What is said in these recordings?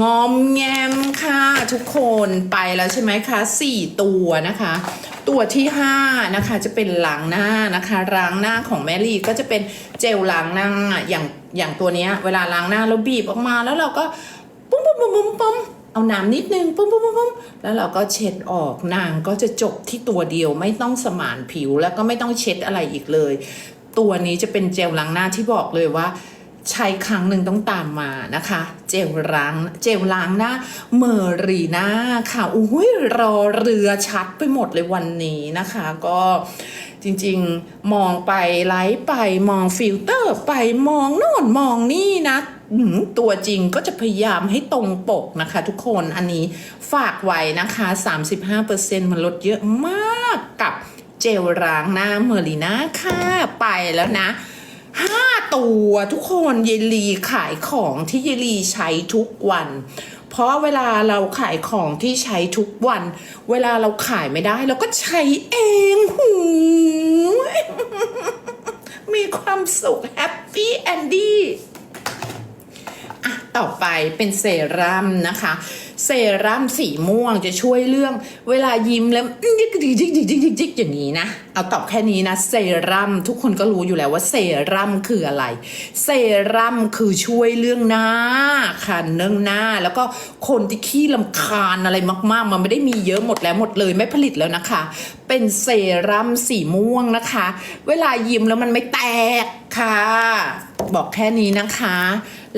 งอมแงมค่ะทุกคนไปแล้วใช่ไหมคะสี่ตัวนะคะ ตัวที่ห้านะคะจะเป็นล้างหน้านะคะล้างหน้าของแมรี่ก็จะเป็นเจลล้างหน้าอย่างอย่างตัวเนี้ยเวลาล้างหน้าเราบีบออกมาแล้วเราก็ปุ้มปุ้มปุ้มปุ้มปุ้มเอาน้ำนิดนึงปุ้มปุ้มปุ้มปุ้มแล้วเราก็เช็ดออกนางก็จะจบที่ตัวเดียวไม่ต้องสมานผิวแล้วก็ไม่ต้องเช็ดอะไรอีกเลย ตัวนี้จะเป็นเจลล้างหน้าที่บอกเลยว่า ใช้ครั้งหนึ่งต้องตามมานะคะ เจลล้างเจลล้างหน้าเมอรีน่าค่ะอุ้ยรอเรือชัดไปหมดเลยวันนี้นะคะ ก็จริงๆมองไปไลฟ์ไปมองฟิลเตอร์ไปมองโน่นมองนี่นะตัวจริงก็จะพยายามให้ตรงปกนะคะ ทุกคนอันนี้ฝากไว้นะคะ 35%มันลดเยอะมากกับเจลล้างหน้าเมอรีน่าค่ะไปแล้วนะ ห้าตัวทุกคนเยลีขายของที่เยลีใช้ทุกวัน เพราะเวลาเราขายของที่ใช้ทุกวัน เวลาเราขายไม่ได้ เราก็ใช้เองหูมีความสุขแฮปปี้แอนดี้อะต่อไปเป็นเซรั่มนะคะ เซรั่มสีม่วงจะช่วยเรื่องเวลายิ้มแล้วยิกยิกยิกยิกยิกยิกยิกอย่างนี้นะ เอาตอบแค่นี้นะเซรั่มทุกคนก็รู้อยู่แล้วว่าเซรั่มคืออะไร เซรั่มคือช่วยเรื่องหน้าค่ะเนื่องหน้า แล้วก็คนที่ขี้ลำคาญอะไรมากๆ มันไม่ได้มีเยอะหมดแล้วหมดเลยไม่ผลิตแล้วนะคะ เป็นเซรั่มสีม่วงนะคะ เวลายิ้มแล้วมันไม่แตกค่ะบอกแค่นี้นะคะ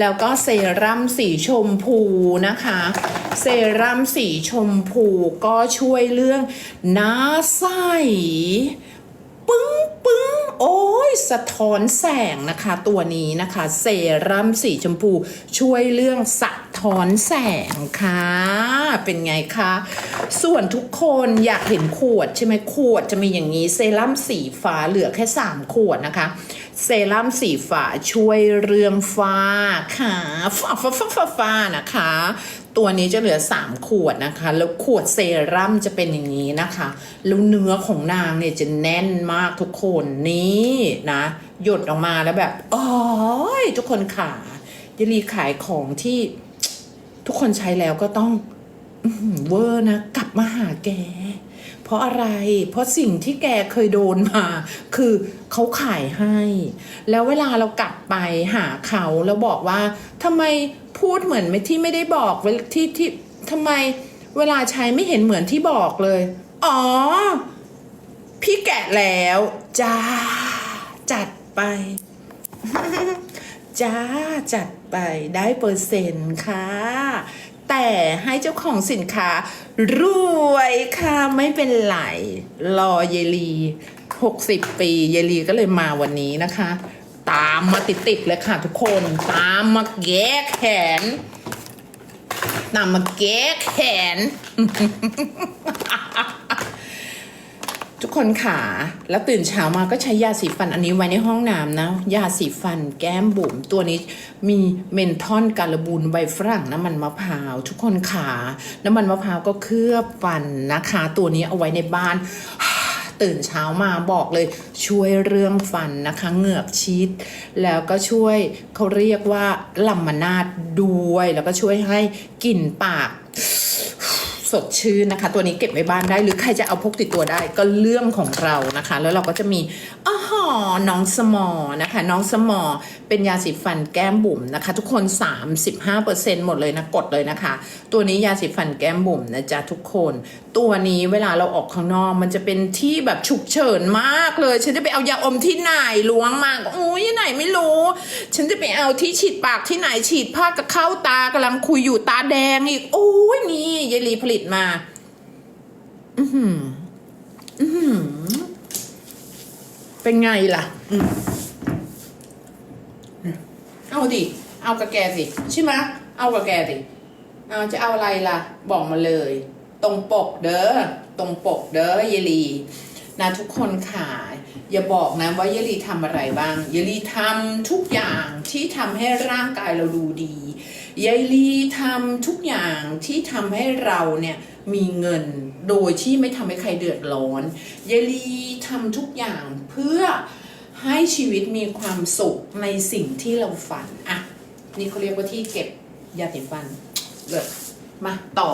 แล้วก็เซรั่มสีชมพูนะคะเซรั่มสีชมพูก็ช่วยเรื่องหน้าใสปึ้งปึ้งโอ้ยสะท้อนแสงนะคะ ตัวนี้นะคะ เซรั่มสีชมพูช่วยเรื่องสะท้อนแสงค่ะ เป็นไงคะ ส่วนทุกคนอยากเห็นขวดใช่ไหมขวดจะมีอย่างนี้ เซรั่มสีฟ้าเหลือแค่ 3 ขวดนะคะ เซรั่มสีฟ้าช่วยเรื่องฝ้าค่ะฝ้าฝ้าฝ้าฝ้าฝ้านะคะ ตัวนี้จะเหลือ 3 ขวดนะคะ แล้วขวดเซรั่มจะเป็นอย่างนี้นะคะ แล้วเนื้อของนางเนี่ยจะแน่นมากทุกคนนี่นะ หยดออกมาแล้วแบบอ้ยทุกคนขายลีขายของที่ทุกคนใช้แล้วก็ต้องเวอร์นะ กลับมาหาแก เพราะอะไร เพราะสิ่งที่แกเคยโดนมา คือเขาขายให้ แล้วเวลาเรากลับไปหาเขาแล้วบอกว่าทำไม พูดเหมือนไม่ที่ไม่ได้บอกเวที่ที่ทำไมเวลาใช้ไม่เห็นเหมือนที่บอกเลย อ๋อ พี่แกะแล้วจ้าจัดไปจ้าจัดไปได้เปอร์เซ็นต์ค่ะ แต่ให้เจ้าของสินค้ารวยค่ะไม่เป็นไรรอเยลี 60 ปี เยลีก็เลยมาวันนี้นะคะ ตามมาติดๆเลยค่ะทุกคน ตามมาแก้แขน ตามมาแก้แขน ทุกคนขาแล้วตื่นเช้ามาก็ใช้ยาสีฟันอันนี้ไว้ในห้องน้ำนะ ยาสีฟันแก้มบุ๋มตัวนี้มีเมนทอนการบูนใบฝรั่งน้ำมันมะพร้าว ทุกคนขา น้ำมันมะพร้าวก็เคลือบฟันนะคะ ตัวนี้เอาไว้ในบ้าน ตื่นเช้ามาบอกเลยช่วยเรื่องฟันนะคะ เหงือกชิดแล้วก็ช่วยเขาเรียกว่าลัมานาดด้วย แล้วก็ช่วยให้กลิ่นปากสดชื่นนะคะ ตัวนี้เก็บไว้บ้านได้หรือใครจะเอาพกติดตัวได้ก็เรื่องของเรานะคะ แล้วเราก็จะมีอ๋อน้องสมอนะคะ น้องสมอเป็นยาสีฟันแก้มบุ๋มนะคะ ทุกคน 35%หมดเลยนะกดเลยนะคะ ตัวนี้ยาสีฟันแก้มบุ๋มนะจ๊ะทุกคน ตัวนี้เวลาเราออกข้างนอกมันจะเป็นที่แบบฉุกเฉินมากเลย ฉันจะไปเอายาอมที่ไหนล้วงมากโอ้ยไหนไม่รู้ ฉันจะไปเอาที่ฉีดปากที่ไหนฉีดผ้ากับเข้าตากำลังคุยอยู่ตาแดงอีกโอ้ยนี่ยายลีผลิตมา อือหืออือหือเป็นไงล่ะอืมเอาดิ เอากับแกสิ ใช่ไหมเอากับแกสิเอาจะเอาอะไรล่ะ บอกมาเลย ตรงปกเด้อตรงปกเด้อเยลีนะทุกคนค่ะอย่าบอกนะว่าเยลีทำอะไรบ้างเยลีทำทุกอย่างที่ทำให้ร่างกายเราดูดีเยลีทำทุกอย่างที่ทำให้เราเนี่ยมีเงินโดยที่ไม่ทำให้ใครเดือดร้อนเยลีทำทุกอย่างเพื่อให้ชีวิตมีความสุขในสิ่งที่เราฝันอะนี่เขาเรียกว่าที่เก็บยาสีฟันเลยมาต่อ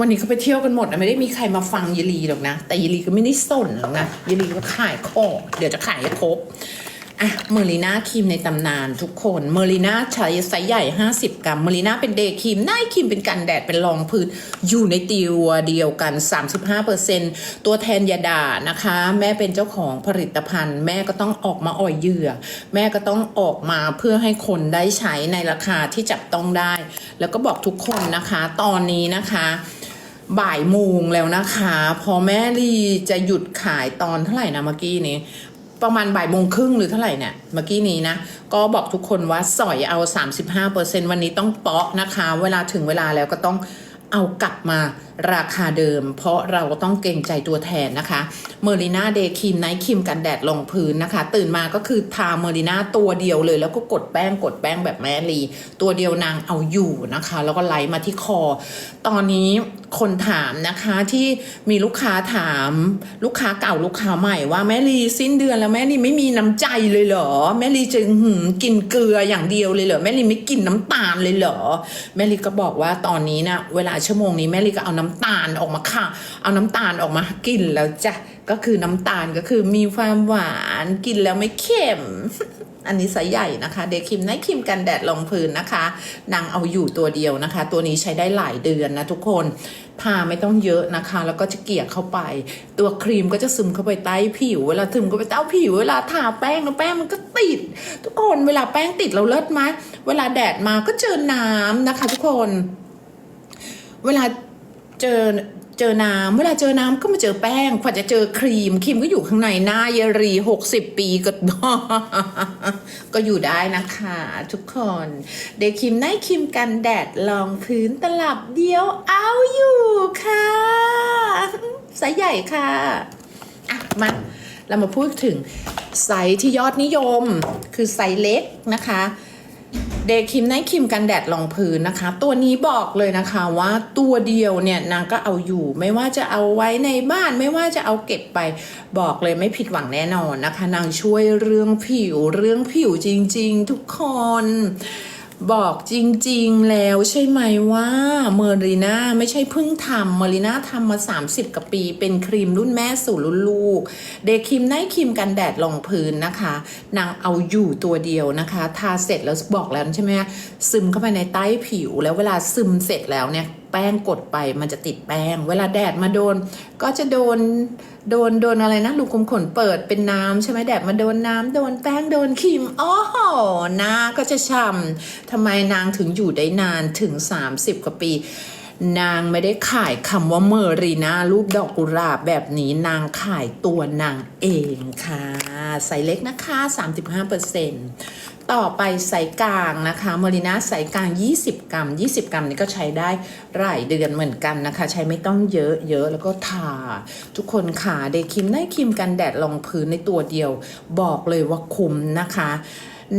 วันนี้เขาไปเที่ยวกันหมดนะไม่ได้มีใครมาฟังยายลีหรอกนะ แต่ยายลีก็ไม่ได้สนหรอกนะยายลีก็ขายของเดี๋ยวจะขายให้ครบอะเมอริน่าครีมในตำนานทุกคนเมอริน่าใช้ไซส์ใหญ่ 50 กรัมเมอริน่าเป็นเดย์ครีมหน้าครีมเป็นกันแดดเป็นรองพื้น อยู่ในตัวเดียวกัน 35%ตัวแทนยาดานะคะ แม่เป็นเจ้าของผลิตภัณฑ์ แม่ก็ต้องออกมาอ่อยเหยื่อ แม่ก็ต้องออกมาเพื่อให้คนได้ใช้ในราคาที่จับต้องได้ แล้วก็บอกทุกคนนะคะ ตอนนี้นะคะ บ่ายโมงแล้วนะคะ พอแม่ลีจะหยุดขายตอนเท่าไหร่นะเมื่อกี้นี้ ประมาณบ่ายโมงครึ่งหรือเท่าไหร่เนี่ยเมื่อกี้นี้นะ ก็บอกทุกคนว่าสอยเอา 35%วันนี้ต้องเปาะนะคะ เวลาถึงเวลาแล้วก็ต้องเอากลับมา ราคาเดิม เพราะเราก็ต้องเกรงใจตัวแทนนะคะเมอริน่าเดย์ครีมไนท์ครีมกันแดดลงพื้นนะคะ ตื่นมาก็คือทาเมอริน่าตัวเดียวเลย แล้วก็กดแป้งกดแป้งแบบแม่ลี ตัวเดียวนางเอาอยู่นะคะ แล้วก็ไล่มาที่คอ ตอนนี้คนถามนะคะที่มีลูกค้าถามลูกค้าเก่าลูกค้าใหม่ว่าแม่ลีสิ้นเดือนแล้วแม่ลีไม่มีน้ำใจเลยเหรอ แม่ลีจะหืมกินเกลืออย่างเดียวเลยเหรอแม่ลีไม่กินน้ำตาลเลยเหรอแม่ลีก็บอกว่าตอนนี้นะเวลาชั่วโมงนี้แม่ลีก็เอาน้ำตาลออกมาค่ะ เอาน้ำตาลออกมากินแล้วจ้ะก็คือน้ำตาลก็คือมีความหวานกินแล้วไม่เค็ม อันนี้ไซส์ใหญ่นะคะ เดครีมไนท์ครีมกันแดดรองพื้นนะคะนางเอาอยู่ตัวเดียวนะคะ ตัวนี้ใช้ได้หลายเดือนนะทุกคนทาไม่ต้องเยอะนะคะ แล้วก็จะเกี่ยเข้าไป ตัวครีมก็จะซึมเข้าไปใต้ผิว เวลาซึมเข้าไปใต้ผิว เวลาทาแป้งแล้วแป้งมันก็ติด ทุกคนเวลาแป้งติดเราเลิศไหมเวลาแดดมาก็เจอน้ำนะคะ ทุกคน เวลา เจอเจอน้ำเวลาเจอน้ำก็มาเจอแป้งกว่าจะเจอครีมครีมก็อยู่ข้างในหน้าเยรีหกสิบปีก็ ก็อยู่ได้นะคะทุกคน เดย์ครีมไนท์ครีมกันแดดรองพื้นตลับเดียวเอาอยู่ค่ะไซส์ใหญ่ค่ะอะมาเรามาพูดถึงไซส์ที่ยอดนิยมคือไซส์เล็กนะคะ เดย์ครีมไนท์ครีมกันแดดรองพื้นนะคะ ตัวนี้บอกเลยนะคะว่าตัวเดียวเนี่ยนางก็เอาอยู่ ไม่ว่าจะเอาไว้ในบ้านไม่ว่าจะเอาเก็บไปบอกเลยไม่ผิดหวังแน่นอนนะคะ นางช่วยเรื่องผิวเรื่องผิวจริง ๆ ทุกคน บอกจริงๆแล้วใช่ไหมว่าเมอรีน่าไม่ใช่เพิ่งทำเมอรีน่าทำมา 30กว่าปีเป็นครีมรุ่นแม่สู่รุ่นลูก เดย์ครีมไนท์ครีมกันแดดรองพื้นนะคะ นางเอาอยู่ตัวเดียวนะคะ ทาเสร็จแล้วบอกแล้วใช่ไหมซึมเข้าไปในใต้ผิวแล้วเวลาซึมเสร็จแล้วเนี่ย แป้งกดไปมันจะติดแป้ง เวลาแดดมาโดน ก็จะโดนโดนโดนอะไรนะลูกคุมขนเปิดเป็นน้ำใช่ไหมแดดมาโดนน้ำโดนแป้งโดนครีมอ๋อหน้าก็จะฉ่ำทำไมนางถึงอยู่ได้นานถึง 30 กว่าปี นางไม่ได้ขายคำว่าเมอรีนารูปดอกกุหลาบแบบนี้นางขายตัวนางเองค่ะไซส์เล็กนะคะ 35%ต่อไปไซส์กลางนะคะเมอริน่าไซส์กลาง 20 กรัม 20 กรัมนี่ก็ใช้ได้หลายเดือนเหมือนกันนะคะ ใช้ไม่ต้องเยอะเยอะแล้วก็ทา ทุกคนขาเดครีมได้ครีมกันแดดรองพื้นในตัวเดียว บอกเลยว่าคุ้มนะคะ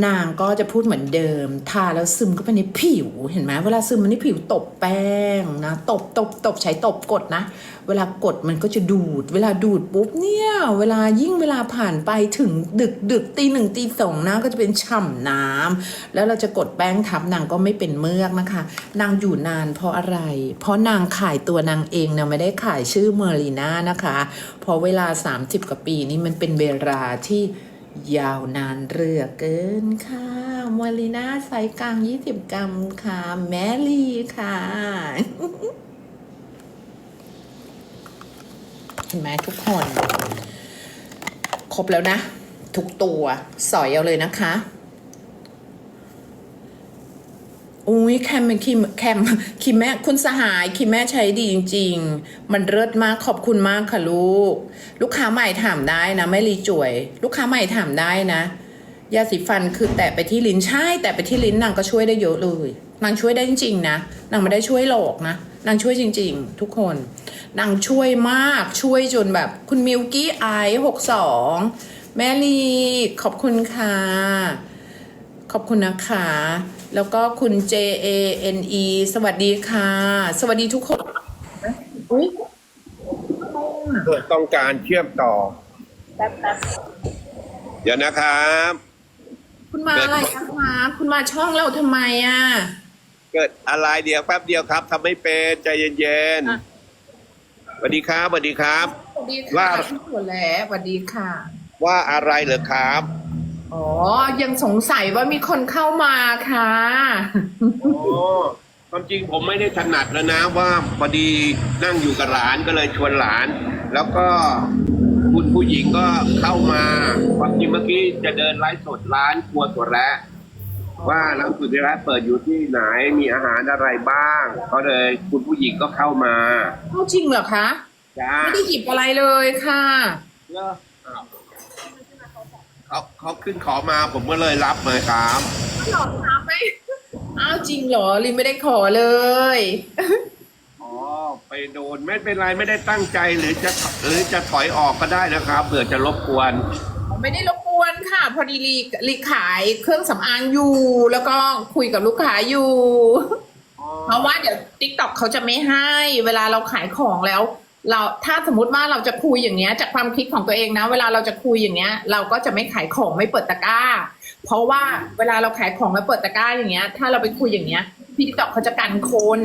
นางก็จะพูดเหมือนเดิม ทาแล้วซึมเข้าไปในผิว เห็นไหมเวลาซึมมันในผิวตบแป้งนะ ตบตบตบใช้ตบกดนะ เวลากดมันก็จะดูด เวลาดูดปุ๊บเนี่ย เวลายิ่งเวลาผ่านไปถึงดึกดึกตีหนึ่งตีสองนะก็จะเป็นฉ่ำน้ำแล้วเราจะกดแป้งทับนางก็ไม่เป็นเมือกนะคะ นางอยู่นานเพราะอะไร เพราะนางขายตัวนางเองเนี่ยไม่ได้ขายชื่อเมอรีน่านะคะพราะเวลา 30กว่าปีนี้มันเป็นเวลาที่ ยาวนานเรือเกินค่ะมอรีนาไซส์กลาง 20 กรัมค่ะ แมรี่ค่ะ เห็นไหมทุกคน ครบแล้วนะ ทุกตัว สอยเอาเลยนะคะ อุ้ยแคมเป็นคิมแคมคิมแม่คุณสหายคิมแม่ใช้ดีจริง ๆ มันเลิศมากขอบคุณมากค่ะลูก ลูกค้าใหม่ถามได้นะ ไม่รีจ่วย ลูกค้าใหม่ถามได้นะยาสีฟันคือแตะไปที่ลิ้นใช่แตะไปที่ลิ้นนางก็ช่วยได้เยอะเลยนางช่วยได้จริงๆนะนางไม่ได้ช่วยหลอกนะนางช่วยจริง ๆ ทุกคนนางช่วยมากช่วยจนแบบคุณมิวกี้ไอหกสองแม่ลีขอบคุณค่ะขอบคุณนะคะ แล้วก็คุณ J A N E สวัสดีค่ะ สวัสดีทุกคนอุ้ยเกิดต้องการเชื่อมต่อ แป๊บแป๊บเดี๋ยวนะครับ คุณมาอะไรนะคะคุณมาช่องเราทำไมอะ เกิดอะไรเดียวแป๊บเดียวครับทำไม่เป็นใจเย็นอะ ๆสวัสดีครับสวัสดีครับ สวัสดีว่าค่ะพี่ถั่วแหล้วสวัสดีค่ะ ว่าอะไรเหรอครับ อ๋อ ยังสงสัยว่ามีคนเข้ามาค่ะ โอ้ความจริงผมไม่ได้ถนัดแล้วนะว่าพอดีนั่งอยู่กับหลานก็เลยชวนหลาน แล้วก็คุณผู้หญิงก็เข้ามาความจริงเมื่อกี้จะเดินไลฟ์สดร้านครัวตัวแระว่าร้านครัวตัวแระเปิดอยู่ที่ไหนมีอาหารอะไรบ้างก็เลยคุณผู้หญิงก็เข้ามาเข้าจริงเหรอคะ จ้าไม่ได้หยิบอะไรเลยค่ะเหรออ้าว เขาเขาขึ้นขอมาผมก็เลยรับมาครับหลอกถามไหมอ้าวจริงเหรอลินไม่ได้ขอเลย อ๋อไปโดนไม่เป็นไรไม่ได้ตั้งใจหรือจะหรือจะถอยออกก็ได้นะครับเผื่อจะรบกวนไม่ได้รบกวนค่ะ พอดีลีลีขายเครื่องสำอางอยู่ แล้วก็คุยกับลูกค้าอยู่ เพราะว่าเดี๋ยวติ๊กต็อกเขาจะไม่ให้ เวลาเราขายของแล้ว เราถ้าสมมติว่าเราจะคุยอย่างเงี้ย จากความคิดของตัวเองนะ เวลาเราจะคุยอย่างเงี้ย เราก็จะไม่ขายของไม่เปิดตะกร้า เพราะว่าเวลาเราขายของแล้วเปิดตะกร้าอย่างเงี้ย ถ้าเราไปคุยอย่างเงี้ยพี่ติ๊กตอกเขาจะกันคน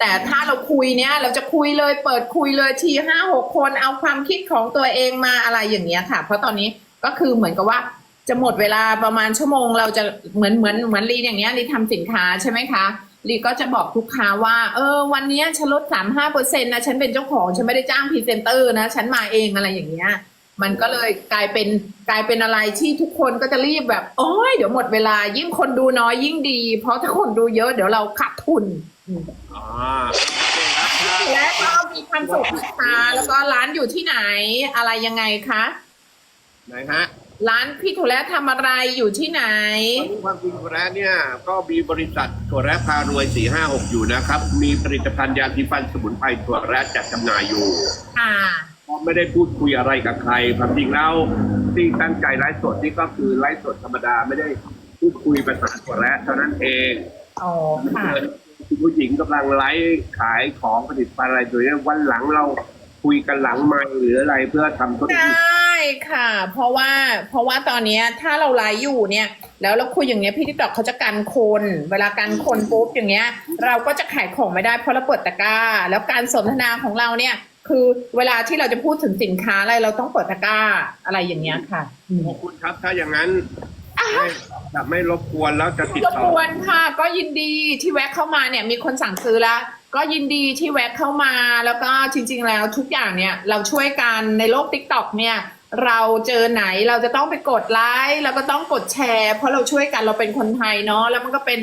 แต่ถ้าเราคุยเนี้ยเราจะคุยเลยเปิดคุยเลยทีห้าหกคนเอาความคิดของตัวเองมาอะไรอย่างเงี้ยค่ะ เพราะตอนนี้ก็คือเหมือนกับว่าจะหมดเวลาประมาณชั่วโมง เราจะเหมือนเหมือนเหมือนลีอย่างเงี้ยลีทำสินค้าใช่ไหมคะ ลีก็จะบอกลูกค้าว่า เออ วันเนี้ยฉันลดสามห้าเปอร์เซ็นต์นะ ฉันเป็นเจ้าของ ฉันไม่ได้จ้างพรีเซนเตอร์นะ ฉันมาเองอะไรอย่างเงี้ย มันก็เลยกลายเป็นกลายเป็นอะไรที่ทุกคนก็จะรีบแบบ โอ้ยเดี๋ยวหมดเวลา ยิ่งคนดูน้อยยิ่งดี เพราะถ้าคนดูเยอะเดี๋ยวเราขาดทุนอืมอ๋อโอเคครับครับและก็มีความสุขนะคะแล้วก็ร้านอยู่ที่ไหนอะไรยังไงคะ ไหนฮะ ร้านพี่ถั่วแระทำอะไรอยู่ที่ไหน ความจริงถั่วแระเนี่ยก็มีบริษัทถั่วแระพารวยสี่ห้าหกอยู่นะครับ มีผลิตภัณฑ์ยาสีฟันสมุนไพรถั่วแระจัดจำหน่ายอยู่ค่ะ ก็ไม่ได้พูดคุยอะไรกับใครความจริงแล้วที่ตั้งใจไลฟ์สดนี่ก็คือไลฟ์สดธรรมดาไม่ได้พูดคุยภาษาถั่วแระเท่านั้นเองอ๋อ ค่ะ คุณผู้หญิงกำลังไลฟ์ขายของผลิตภัณฑ์อะไรตัวนี้วันหลังเราคุยกันหลังไมค์หรืออะไรเพื่อทำธุรไดกิจ้ ค่ะ เพราะว่าเพราะว่าตอนเนี้ยถ้าเราไลฟ์อยู่เนี่ย แล้วเราคุยอย่างเงี้ยพี่ติ๊กต็อกเขาจะกันคน เวลากันคนปุ๊บอย่างเงี้ย เราก็จะขายของไม่ได้เพราะเราเปิดตะกร้า แล้วการสนทนาของเราเนี่ย คือเวลาที่เราจะพูดถึงสินค้าอะไรเราต้องเปิดตะกร้าอะไรอย่างเงี้ยค่ะอืมขอบคุณครับถ้าอย่างนั้นไม่จะไม่รบกวนแล้วจะติดรบต่อกวนค่ะ ก็ยินดีที่แวะเข้ามาเนี่ย มีคนสั่งซื้อแล้ว ก็ยินดีที่แวะเข้ามาแล้วก็จริง ๆ แล้วทุกอย่างเนี่ยเราช่วยกันในโลกติ๊กต็อกเนี่ย เราเจอไหนเราจะต้องไปกดไลค์แล้วก็ต้องกดแชร์ เพราะเราช่วยกันเราเป็นคนไทยเนาะแล้วมันก็เป็น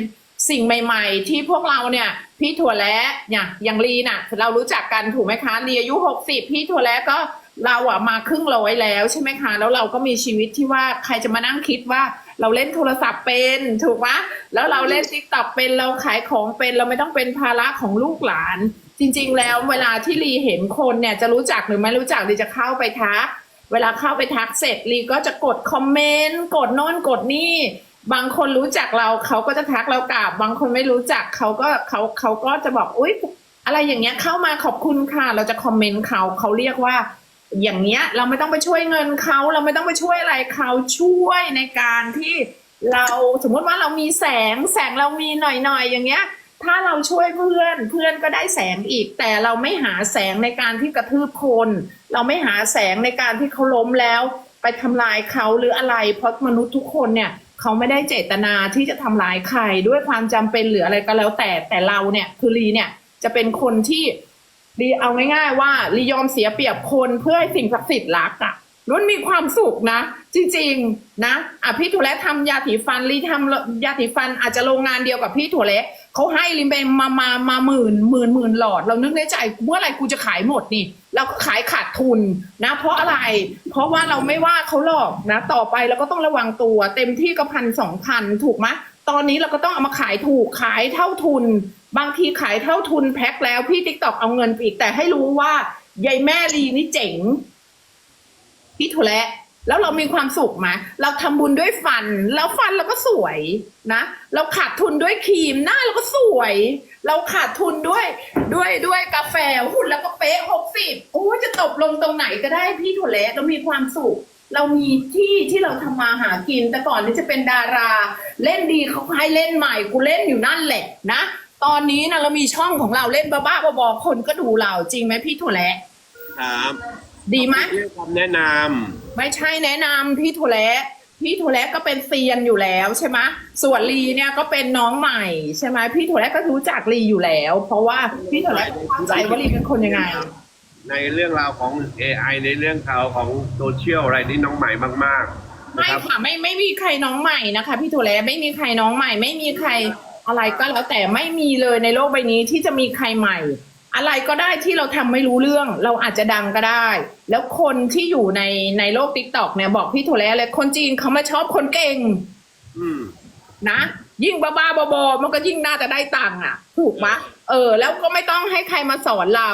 สิ่งใหม่ ๆ ที่พวกเราเนี่ย พี่ถั่วและเนี่ยอย่างลีน่ะ เรารู้จักกันถูกไหมคะลีอายุหกสิบพี่ถั่วและก็เราอะมาครึ่งร้อยแล้วใช่ไหมคะ แล้วเราก็มีชีวิตที่ว่าใครจะมานั่งคิดว่าเราเล่นโทรศัพท์เป็นถูกปะแล้วเราเล่นติ๊กต็อกเป็นเราขายของเป็นเราไม่ต้องเป็นภาระของลูกหลาน จริง ๆ แล้วเวลาที่ลีเห็นคนเนี่ยจะรู้จักหรือไม่รู้จักลีจะเข้าไปทัก เวลาเข้าไปทักเสร็จลีก็จะกดคอมเมนต์กดโน่นกดนี่ บางคนรู้จักเราเขาก็จะทักเรากลับบางคนไม่รู้จักเขาก็เขาเขาก็จะบอกอุ๊ยอะไรอย่างเงี้ยเข้ามาขอบคุณค่ะ เราจะคอมเมนต์เขาเขาเรียกว่า อย่างเงี้ยเราไม่ต้องไปช่วยเงินเขาเราไม่ต้องไปช่วยอะไรเขาช่วยในการที่เราสมมติว่าเรามีแสงแสงเรามีหน่อยๆอย่างเงี้ย ถ้าเราช่วยเพื่อนเพื่อนก็ได้แสงอีก แต่เราไม่หาแสงในการที่กระทืบคน เราไม่หาแสงในการที่เขาล้มแล้ว ไปทำลายเขาหรืออะไร เพราะมนุษย์ทุกคนเนี่ยเขาไม่ได้เจตนาที่จะทำลายใครด้วยความจำเป็นหรืออะไรก็แล้วแต่แต่เราเนี่ยคือลีเนี่ยจะเป็นคนที่ลีเอาง่าย ๆ ว่าลียอมเสียเปรียบคนเพื่อให้สิ่งศักดิ์สิทธิ์รักอะมันมีความสุขนะ จริงๆนะอะพี่ถั่วและทำยาถีฟันลีทำยาถีฟันอาจจะโรงงานเดียวกับพี่ถั่วและ เขาให้ลิมไปมามามาหมื่นหมื่นหมื่นหลอด เรานึกในใจเมื่อไรกูจะขายหมดนี่เราก็ขายขาดทุนนะ เพราะอะไร เพราะว่าเราไม่ว่าเขาหรอกนะ ต่อไปเราก็ต้องระวังตัว เต็มที่ก็พันสองพันถูกไหมตอนนี้เราก็ต้องเอามาขายถูกขายเท่าทุน บางทีขายเท่าทุนแพ็คแล้วพี่ติ๊กตอกเอาเงินไปอีกแต่ให้รู้ว่ายายแม่ลีนี่เจ๋งพี่ถั่วและ แล้วเรามีความสุขไหมเราทำบุญด้วยฟัน แล้วฟันเราก็สวยนะ เราขาดทุนด้วยครีมหน้าเราก็สวย เราขาดทุนด้วยด้วยด้วยกาแฟหุ่นแล้วก็เป๊ะหกสิบโอ้ยจะตบลงตรงไหนก็ได้พี่ถั่วและเรามีความสุข เรามีที่ที่เราทำมาหากิน แต่ก่อนนี่จะเป็นดารา เล่นดีเขาให้เล่นใหม่กูเล่นอยู่นั่นแหละนะตอนนี้นะเรามีช่องของเราเล่นบ้าๆบอๆคนก็ดูเราจริงไหมพี่ถั่วแระครับ ดีไหมเรื่องคำแนะน ไม่ใช่แนะนำพี่ถั่วแระพี่ถั่วแระก็เป็นเซียนอยู่แล้วใช่ไหมส่วนลีเนี่ยก็เป็นน้องใหม่ใช่ไหมพี่ถั่วแระก็รู้จักลีอยู่แล้ว เพราะว่าพี่ถั่วแระเข้าใจว่าลีเป็นคนยังไงำในเรื่องราวของ AI ในเรื่องราวของโซเชียลอะไรนี่น้องใหม่มากๆไม่นะครับค่ะไม่ไม่มีใครน้องใหม่นะคะ พี่ถั่วแระไม่มีใครน้องใหม่ ไม่มีใครอะไรก็แล้วแต่ไม่มีเลยในโลกใบนี้ที่จะมีใครใหม่ อะไรก็ได้ที่เราทำไม่รู้เรื่อง เราอาจจะดังก็ได้ แล้วคนที่อยู่ในในโลกติ๊กต็อกเนี่ยบอกพี่ถั่วแระเลยคนจีนเขามาชอบคนเก่ง อืม นะ ยิ่งบ้าๆบอๆมันก็ยิ่งน่าจะได้ตังค์อะ ถูกปะเออ แล้วก็ไม่ต้องให้ใครมาสอนเรา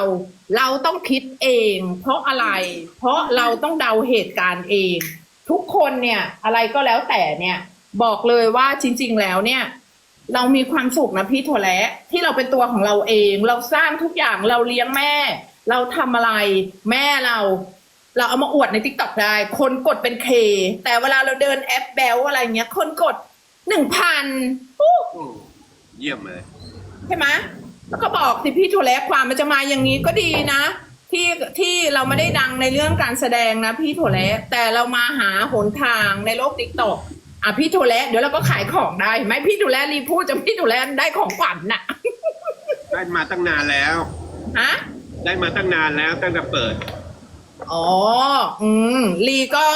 เราต้องคิดเอง เพราะอะไร เพราะเราต้องเดาเหตุการณ์เอง ทุกคนเนี่ย อะไรก็แล้วแต่เนี่ย บอกเลยว่าจริง ๆ แล้วเนี่ย เรามีความสุขนะพี่ถั่วแระที่เราเป็นตัวของเราเอง เราสร้างทุกอย่างเราเลี้ยงแม่ เราทำอะไร แม่เรา เราเอามาอวดในทิกตอกได้ คนกดเป็นเค แต่เวลาเราเดินแอปแบลอะไรเงี้ย คนกดหนึ่งพันเยี่ยมเลยใช่ไหมแล้วก็บอกสิพี่ถั่วแระความมันจะมาอย่างนี้ก็ดีนะ ที่ที่เราไม่ได้ดังในเรื่องการแสดงนะพี่ถั่วแระแต่เรามาหาหนทางในโลกติ๊กต็อก อะพี่ถั่วแระเดี๋ยวเราก็ขายของได้เห็นไหมพี่ถั่วแระรีพูดจะพี่ถั่วแระได้ของขวัญน่ะ ได้มาตั้งนานแล้ว ฮะ ได้มาตั้งนานแล้วตั้งแต่เปิด อ๋อ อืมลีก็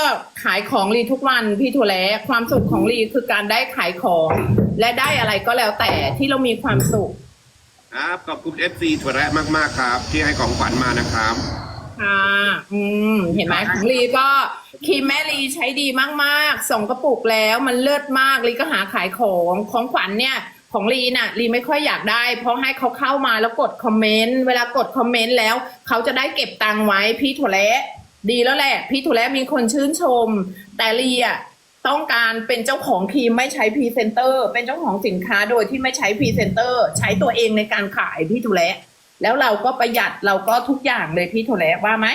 ขายของลีทุกวันพี่ถั่วแระความสุขของลีคือการได้ขายของ และได้อะไรก็แล้วแต่ที่เรามีความสุข ครับขอบคุณ FC ถั่วแระมาก ๆ ครับ ที่ให้ของขวัญมานะครับ ค่ะ อืม เห็นไหมของลีก็ครีมแม่ลีใช้ดีมากๆ ส่งกระปุกแล้วมันเลิศมากลีก็หาขายของของขวัญเนี่ย ของลีน่ะลีไม่ค่อยอยากได้ เพราะให้เขาเข้ามาแล้วกดคอมเมนต์ เวลากดคอมเมนต์แล้ว เขาจะได้เก็บตังค์ไว้พี่ถั่วแระดีแล้วแหละ พี่ถั่วแระมีคนชื่นชม แต่ลีอะต้องการเป็นเจ้าของครีมไม่ใช้พรีเซนเตอร์ เป็นเจ้าของสินค้าโดยที่ไม่ใช้พรีเซนเตอร์ ใช้ตัวเองในการขายพี่ถั่วแระ แล้วเราก็ประหยัดเราก็ทุกอย่างเลยพี่ถั่วแระว่าไหม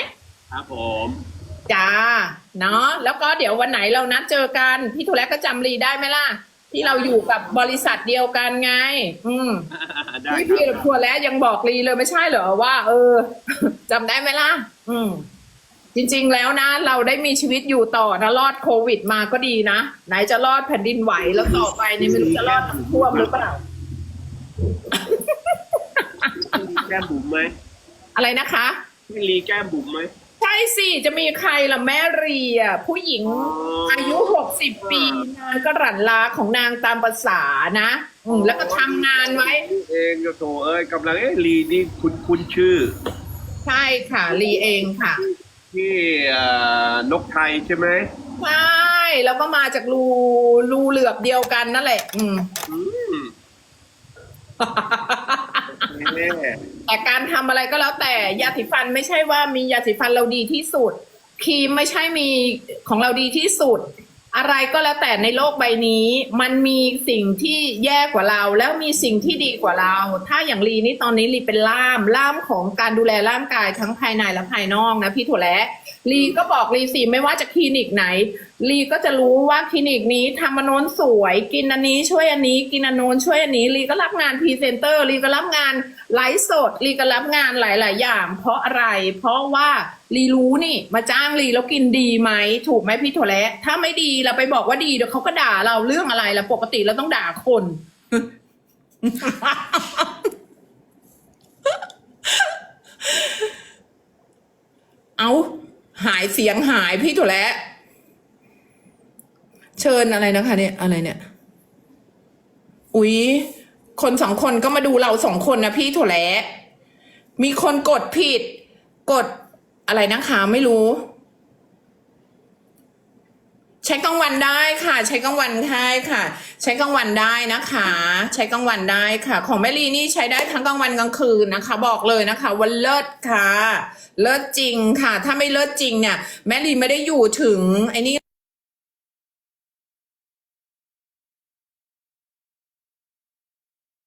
ครับผมจ้าเนาะแล้วก็เดี๋ยววันไหนเรานัดเจอกัน พี่ทุเรศก็จำรีได้ไหมล่ะ ที่เราอยู่กับบริษัทเดียวกันไง อืมได้พี่ครัพี่บทัวแล้วยังบอกรีเลยไม่ใช่เหรอว่า เออจำได้ไหมล่ะ อืมจริงๆ แล้วนะ เราได้มีชีวิตอยู่ต่อนะรอดโควิดมาก็ดีนะ ไหนจะรอดแผ่นดินไหวแล้วต่อไปนี่ไม่รู้จะรอดน้ำท่วมหรือเปล่า แก้มบุ๋มไหมอะไรนะคะพี่ลีแก้มบุ๋มไหมใช่สิจะมีใครล่ะแม่รีอะผู้หญิงอ๋อออายุหกสิบปีนางก็หลั่นลาของนางตามภาษานะอืมแล้วก็ทำงานไว้ เองก็โถเอ้ยกำลังเอ้ยลีนี่คุณคุณชื่อใช่ค่ะรีเองค่ะ ที่เอ่อนกไทยใช่ไหมใช่ แล้วก็มาจากรูรูเหลือบเดียวกันนั่นแหละ อืมอืม แน่แต่การทำอะไรก็แล้วแต่ยาสีฟันไม่ใช่ว่ามียาสีฟันเราดีที่สุดครีมไม่ใช่มีของเราดีที่สุด อะไรก็แล้วแต่ในโลกใบนี้ มันมีสิ่งที่แย่กว่าเรา แล้วมีสิ่งที่ดีกว่าเรา ถ้าอย่างลีนี่ตอนนี้ลีเป็นล่ามล่ามของการดูแลร่างกายทั้งภายในและภายนอกนะพี่ถั่วแระลีก็บอกลีสิไม่ว่าจะคลินิกไหน ลีก็จะรู้ว่าคลินิกนี้ทำอันโน้นสวย กินอันนี้ช่วยอันนี้ กินอันโน้นช่วยอันนี้ลีก็รับงานพรีเซนเตอร์ลีก็รับงานไลฟ์สดลีก็รับงานหลาย ๆ อย่าง เพราะอะไร เพราะว่าลีรู้นี่มาจ้างลีแล้วกินดีไหมถูกไหมพี่ถั่วแระถ้าไม่ดีเราไปบอกว่าดีเดี๋ยวเขาก็ด่าเราเรื่องอะไรล่ะปกติเราต้องด่าคน เอาหายเสียงหายพี่ถั่วแระ เชิญอะไรนะคะ เนี่ยอะไรเนี่ย อุ๊ย คนสองคนก็มาดูเราสองคนนะพี่ถั่วแระมีคนกดผิด กดอะไรนะคะไม่รู้ ใช้กลางวันได้ค่ะ ใช้กลางวันได้ค่ะ ใช้กลางวันได้นะคะ ใช้กลางวันได้ค่ะ ของแม่ลีนี่ใช้ได้ทั้งกลางวันกลางคืนนะคะ บอกเลยนะคะว่าเลิศค่ะ เลิศจริงค่ะ ถ้าไม่เลิศจริงเนี่ย แม่ลีไม่ได้อยู่ถึงไอ้นี่